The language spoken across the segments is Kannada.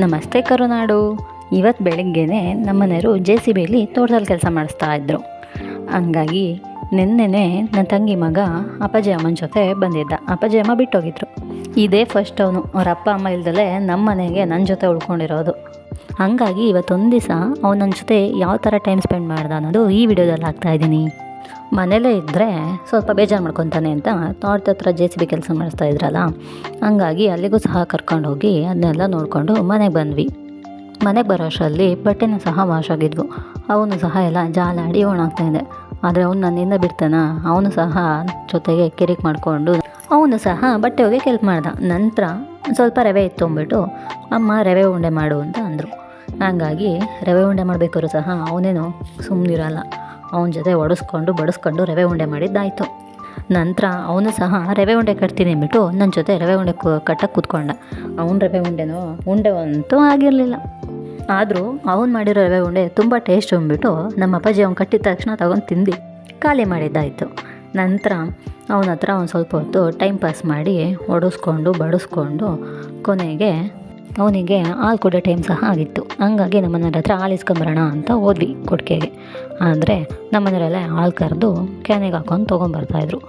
ನಮಸ್ತೆ ಕರುನಾಡು. ಇವತ್ತು ಬೆಳಗ್ಗೆನೆ ನಮ್ಮನೆಯವರು ಜೆ ಸಿ ಬಿಲಿ ತೋಟದಲ್ಲಿ ಕೆಲಸ ಮಾಡಿಸ್ತಾ ಇದ್ದರು ಹಂಗಾಗಿ ನಿನ್ನೆನೆ ನನ್ನ ತಂಗಿ ಮಗ ಅಪ್ಪಾಜಿ ಅಮ್ಮನ ಜೊತೆ ಬಂದಿದ್ದ. ಅಪ್ಪಾಜಿ ಅಮ್ಮ ಬಿಟ್ಟೋಗಿದ್ರು. ಇದೇ ಫಸ್ಟ್ ಅವನು. ಅವ್ರ ಅಪ್ಪ ಅಮ್ಮ ಇಲ್ದಲೆ ನಮ್ಮ ಮನೆಗೆ ನನ್ನ ಜೊತೆ ಉಳ್ಕೊಂಡಿರೋದು. ಹಾಗಾಗಿ ಇವತ್ತೊಂದು ದಿವಸ ಅವನ ನನ್ನ ಜೊತೆ ಯಾವ ಥರ ಟೈಮ್ ಸ್ಪೆಂಡ್ ಮಾಡ್ದ ಅನ್ನೋದು ಈ ವಿಡಿಯೋದಲ್ಲಿ ಹಾಕ್ತಾಯಿದ್ದೀನಿ ಮನೇಲೇ ಇದ್ದರೆ ಸ್ವಲ್ಪ ಬೇಜಾರು ಮಾಡ್ಕೊತಾನೆ ಅಂತ ತೋಟದ ಹತ್ರ ಜೆ ಸಿ ಬಿ ಕೆಲಸ ಮಾಡಿಸ್ತಾ ಇದ್ರಲ್ಲ, ಹಂಗಾಗಿ ಅಲ್ಲಿಗೂ ಸಹ ಕರ್ಕೊಂಡು ಹೋಗಿ ಅದನ್ನೆಲ್ಲ ನೋಡಿಕೊಂಡು ಮನೆಗೆ ಬಂದ್ವಿ. ಮನೆಗೆ ಬರೋ ಅಷ್ಟರಲ್ಲಿ ಬಟ್ಟೆನೂ ಸಹ ವಾಶ್ ಆಗಿದ್ವು. ಅವನು ಸಹ ಎಲ್ಲ ಜಾಲಾಡಿ ಒಣಾಗ್ತಾ ಇದೆ ಆದರೆ ಅವನು ನನ್ನಿಂದ ಬಿಡ್ತಾನ, ಅವನು ಸಹ ಜೊತೆಗೆ ಕಿರಿಕ್ ಮಾಡಿಕೊಂಡು ಅವನು ಸಹ ಬಟ್ಟೆ ಹೋಗಿ ಕೆಲ್ಪ್ ಮಾಡ್ದ. ನಂತರ ಸ್ವಲ್ಪ ರವೆ ಇತ್ತು ಅಂದ್ಬಿಟ್ಟು ಅಮ್ಮ ರವೆ ಉಂಡೆ ಮಾಡು ಅಂತ ಅಂದರು. ಹಾಗಾಗಿ ರವೆ ಉಂಡೆ ಮಾಡಬೇಕಾದ್ರೂ ಸಹ ಅವನೇನು ಸುಮ್ಮನಿರಲ್ಲ ಅವನ ಜೊತೆ ಒಡಿಸ್ಕೊಂಡು ಬಡಿಸ್ಕೊಂಡು ರವೆ ಉಂಡೆ ಮಾಡಿದ್ದಾಯಿತು. ನಂತರ ಅವನು ಸಹ ರವೆ ಉಂಡೆ ಕಟ್ತೀನಿ ಅಂದ್ಬಿಟ್ಟು ನನ್ನ ಜೊತೆ ರವೆ ಉಂಡೆ ಕಟ್ಟಕ್ಕೆ ಕೂತ್ಕೊಂಡ. ಅವನ ರವೆ ಉಂಡೆನೋ ಉಂಡೆ ಅಂತೂ ಆಗಿರಲಿಲ್ಲ. ಆದರೂ ಅವನು ಮಾಡಿರೋ ರವೆ ಉಂಡೆ ತುಂಬ ಟೇಸ್ಟ್ ಅಂದ್ಬಿಟ್ಟು ನಮ್ಮ ಅಪ್ಪಾಜಿ ಅವ್ನು ಕಟ್ಟಿದ ತಕ್ಷಣ ತಗೊಂಡು ತಿಂದು ಖಾಲಿ ಮಾಡಿದ್ದಾಯಿತು. ನಂತರ ಅವನ ಹತ್ರ ಒಂದು ಸ್ವಲ್ಪ ಹೊತ್ತು ಟೈಮ್ ಪಾಸ್ ಮಾಡಿ ಒಡಿಸ್ಕೊಂಡು, ಬಡಿಸ್ಕೊಂಡು ಕೊನೆಗೆ ಅವನಿಗೆ ಹಾಲು ಕುಡಿಯೋ ಟೈಮ್ ಸಹ ಆಗಿತ್ತು. ಹಂಗಾಗಿ ನಮ್ಮನೆಯವ್ರ ಹತ್ರ ಹಾಲು ಇಸ್ಕೊಂಬರೋಣ ಅಂತ ಹೋದ್ವಿ ಕೊಟ್ಟಿಗೆಗೆ ಆದರೆ ನಮ್ಮನೆಯವರೆಲ್ಲ ಹಾಲು ಕರೆದು ಕ್ಯಾನಿಗೆ ಹಾಕೊಂಡು ತೊಗೊಂಬರ್ತಾಯಿದ್ರು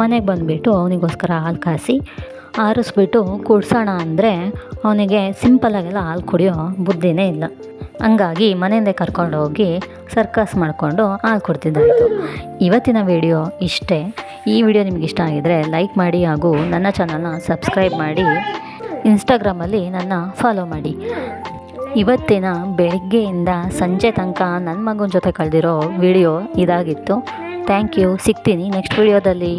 ಮನೆಗೆ ಬಂದುಬಿಟ್ಟು ಅವನಿಗೋಸ್ಕರ ಹಾಲು ಕಾಸಿ, ಆರಿಸ್ಬಿಟ್ಟು ಕುಡ್ಸೋಣ ಅಂದರೆ ಅವನಿಗೆ ಸಿಂಪಲಾಗೆಲ್ಲ ಹಾಲು ಕುಡಿಯೋ ಬುದ್ಧಿನೇ ಇಲ್ಲ. ಹಂಗಾಗಿ ಮನೆಯಿಂದ ಕರ್ಕೊಂಡು ಹೋಗಿ ಸರ್ಕಸ್ ಮಾಡಿಕೊಂಡು ಹಾಲು ಕೊಡ್ತಿದ್ದಾಯಿತು. ಇವತ್ತಿನ ವಿಡಿಯೋ ಇಷ್ಟೇ. ಈ ವಿಡಿಯೋ ನಿಮಗೆ ಇಷ್ಟ ಲೈಕ್ ಮಾಡಿ ಹಾಗೂ ನನ್ನ ಚಾನಲ್ನ ಸಬ್ಸ್ಕ್ರೈಬ್ ಮಾಡಿ. ಇನ್ಸ್ಟಾಗ್ರಾಮಲ್ಲಿ ನನ್ನ ಫಾಲೋ ಮಾಡಿ. ಇವತ್ತಿನ ಬೆಳಗ್ಗೆಯಿಂದ ಸಂಜೆ ತನಕ ನನ್ನ ಮಗನ ಜೊತೆ ಕಳೆದಿರೋ ವಿಡಿಯೋ ಇದಾಗಿತ್ತು. ಥ್ಯಾಂಕ್ ಯು ಸಿಗ್ತೀನಿ ನೆಕ್ಸ್ಟ್ ವಿಡಿಯೋದಲ್ಲಿ